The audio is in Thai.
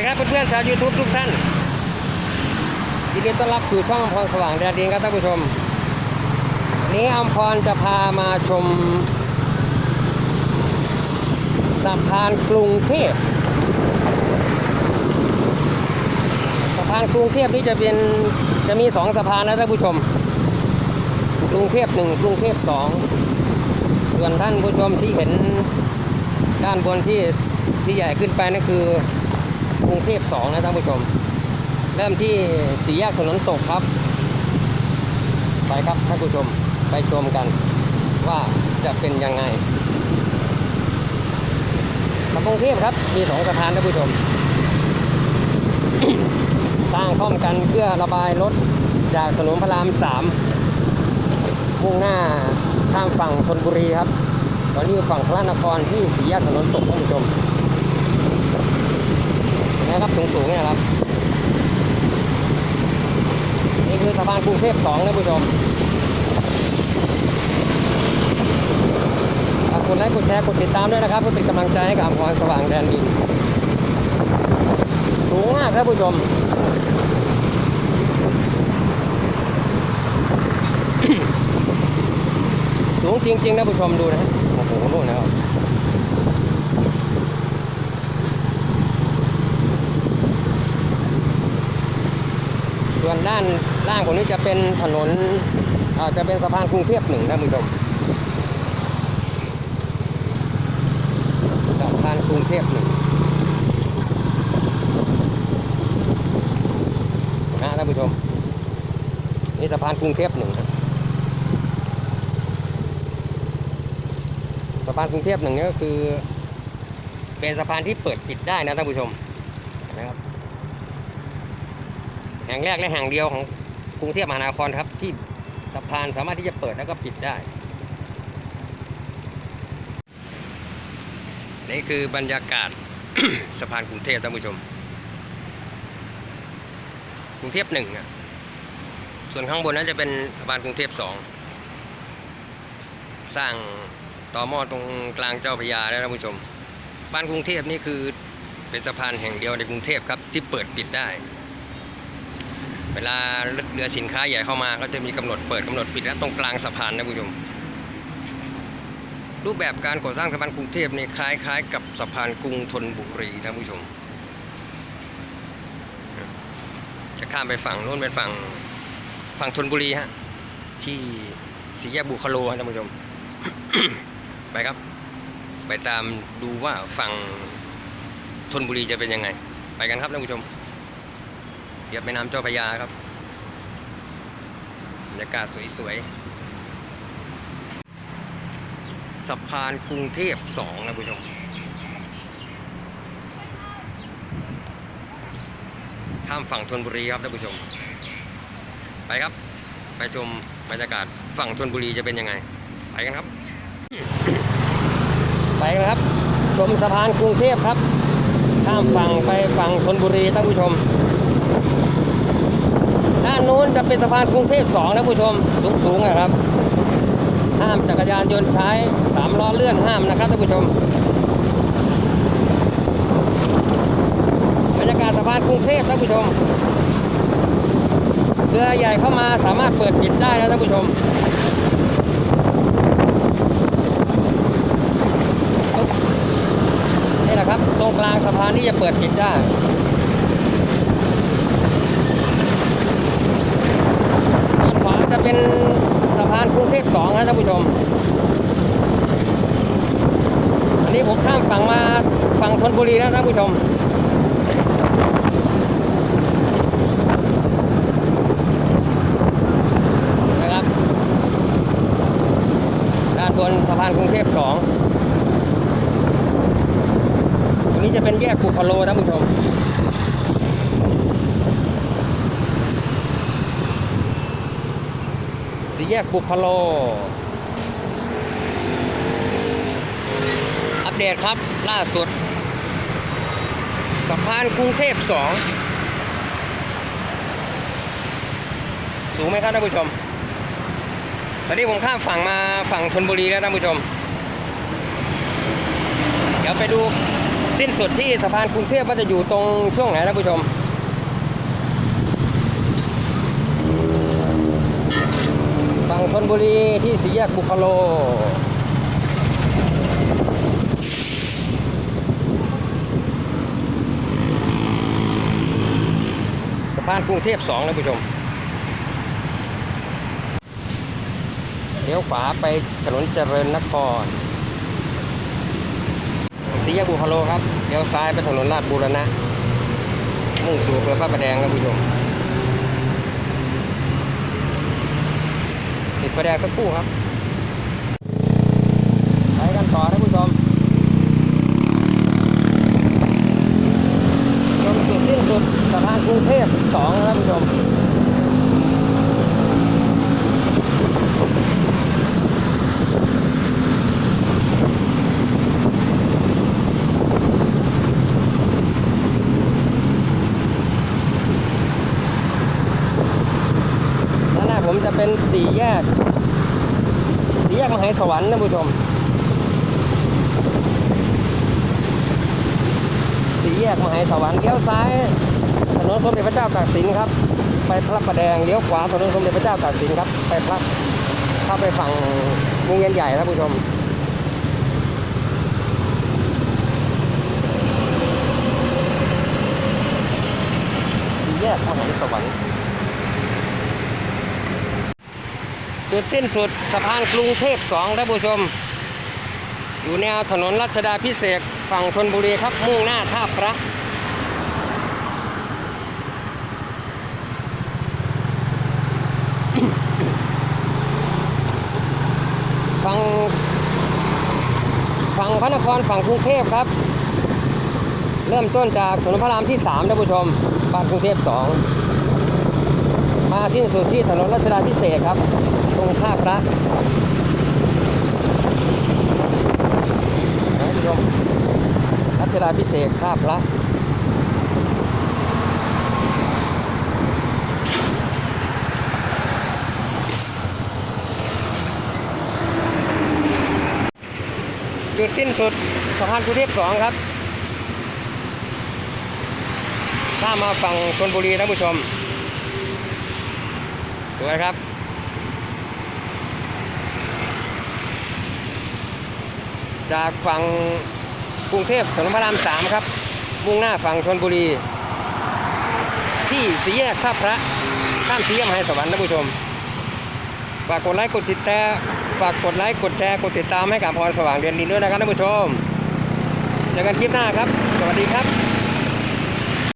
ดีครับเพื่อนๆชาวยูทูบทุกท่านยินดีต้อนรับสู่ช่องอมพรสว่างแดนดินครับท่านผู้ชม นี้อมพรจะพามาชมสะพานกรุงเทพสะพานกรุงเทพนี่จะเป็นจะมีสองสะพานนะท่านผู้ชม กรุงเทพหนึ่งกรุงเทพสองส่วนท่านผู้ชมที่เห็นด้านบนที่ที่ใหญ่ขึ้นไปนั่นคือ งเทพสองนะท่านผู้ชม เริ่มที่สี่แยกถนนตกครับ ไปครับท่านผู้ชมไปชมกันว่าจะเป็นยังไงกรุงเทพครับ มีสองสะพานท่านผู้ชม สร้างพร้อมกันเพื่อระบายรถจากถนนพระรามสามมุ่งหน้าข้ามฝั่งธนบุรีครับ ตอนนี้ฝั่งพระนครที่สี่แยกถนนตกท่านผู้ชม นะครับสูงสูงๆเนี่ยครับ นี่คือสะพานกรุงเทพสองนะผู้ชมฝากกดไลค์กดแชร์กดติดตามด้วยนะครับเพื่อเป็นกำลังใจให้กับพรสว่างแดนดินสูงมากครับผู้ชมสูงจริงๆนะผู้ชมดูนะฮะโอ้โหนู่นนะครับ ส่วน ด้านล่างของนี้จะเป็นถนนอาจะเป็นสะพานกรุงเทพหนึ่งนะผู้ชมสะพานกรุงเทพหนึ่งนะท่านผู้ชมนี่สะพานกรุงเทพหนึ่งครับสะพานกรุงเทพหนึ่งนี่ก็คือ เป็นสะพานที่เปิดปิดได้นะท่านผู้ชมนะครับ แห่งแรกและแห่งเดียวของกรุงเทพมหานครครับ ที่สะพานสามารถที่จะเปิดแล้วก็ปิดได้ นี่คือบรรยากาศสะพานกรุงเทพท่านผู้ชม กรุงเทพหนึ่งอะส่วนข้างบนนั้นจะเป็นสะพานกรุงเทพสองสร้างต่อหม้อตรงกลางเจ้าพระยานะท่านผู้ชม บ้านกรุงเทพนี่คือเป็นสะพานแห่งเดียวในกรุงเทพครับที่เปิดปิดได้ เวลาเรือสินค้าใหญ่เข้ามาก็จะมีกำหนดเปิดกำหนดปิดและตรงกลางสะพานนะคุณผู้ชมรูปแบบการก่อสร้างสะพานกรุงเทพนี่คล้ายๆ กับสะพานกรุงธนบุรีท่านผู้ชม จะข้ามไปฝั่งโน้นเป็นฝั่งฝั่งธนบุรีฮะที่สีแยกบุคโลฮะท่านผู้ชม ไปครับ ไปตามดูว่าฝั่งธนบุรีจะเป็นยังไง ไปกันครับท่านผู้ชม เรียบแม่น้ำเจ้าพระยาครับบรรยากาศสวยๆสะพานกรุงเทพสองนะผู้ชม ข้ามฝั่งธนบุรีครับท่านผู้ชม ไปครับ ไปชมบรรยากาศฝั่งธนบุรีจะเป็นยังไง ไปกันครับ ไปกันครับ ชมสะพานกรุงเทพครับ ข้ามฝั่งไปฝั่งธนบุรีท่านผู้ชม ด้านนู้นจะเป็นสะพานกรุงเทพสองนะผู้ชมสูงสูงๆนะครับ ห้ามจักรยานยนต์ใช้สามล้อเลื่อนห้ามนะครับท่านผู้ชมบรรยากาศสะพานกรุงเทพท่านผู้ชมเรือใหญ่เข้ามาสามารถเปิดปิดได้นะท่านผู้ชมนี่แหละครับ ตรงกลางสะพานที่จะเปิดปิดได้านขวาจะ เป็นสะพานกรุงเทพสองนะท่านผู้ชม อันนี้ผมข้ามฝั่งมาฝั่งธนบุรีนะท่านผู้ชมนะครับด้านบนสะพานกรุงเทพสองตรงนี้จะเป็นแยกปุคโลท่านผู้ชม สี่ แยกบุคโล อัปเดตครับล่าสุดสะพานกรุงเทพสองสูงไหมครับท่านผู้ชม ตอนนี้ผมข้ามฝั่งมาฝั่งชนบุรีแล้วท่านผู้ชม เดี๋ยวไปดูสิ้นสุดที่สะพานกรุงเทพว่าจะอยู่ตรงช่วงไหนท่านผู้ชม ธนบุรีที่สี่แยกบุคโลสะพานกรุงเทพสองนะผู้ชมเลี้ยวขวาไปถนนเจริญนครสี่แยกบุคโลครับเลี้ยวซ้ายไปถนนลาดบูรณะมุ่งสู่อำเภอพระประแดงครับผู้ชม ติด ไฟแดงสักครู่ครับไปกันต่อท่านผู้ชมจนสุดสิ้นสุดสะพานกรุงเทพสองครับผู้ชมด้านหน้าผมจะเป็นสี่แยก แยกมหาสวรรค์นะผู้ชม สี่แยกมหาสวรรค์เลี้ยวซ้าย ถนนสมเด็จพระเจ้าตากสินครับ ไปพระประแดงเลี้ยวขวาถนนสมเด็จพระเจ้าตากสินครับ ไปพระเข้าไปฝั่งวงเวียนใหญ่นะผู้ชมสี่แยกมหาสวรรค์ จุดสิ้นสุดสะพานกรุงเทพสองท่านผู้ชม อยู่แนวถนนรัชดาพิเศษฝั่งธนบุรีครับมุ่งหน้าท่าพระฝั่งฝั่งพระนครฝั่งกรุงเทพครับ เริ่มต้นจากถนนพระรามที่สามท่านผู้ชมบ้านกรุงเทพสอง มาสิ้นสุดที่ถนนรัชดาพิเศษครับ ตรงท่าพระนะคุณผู้ชมรัชดาพิเศษท่าพระจุดสิ้นสุดสะพานกรุงเทพสองครับ ถ้ามาฝั่งชนบุรีท่านผู้ชม สวยครับ จากฝั่งกรุงเทพถนนพระรามสามครับ มุ่งหน้าฝั่งชนบุรี ที่สีแยกท่าพระข้ามสีแยกมหาสวรรค์ท่านผู้ชม ฝากกดไลค์กดติดตามฝากกดไลค์กดแชร์กดติดตามให้กับพรสว่างเดือนดินด้วยนะครับท่านผู้ชมเจอกันคลิปหน้าครับ สวัสดีครับ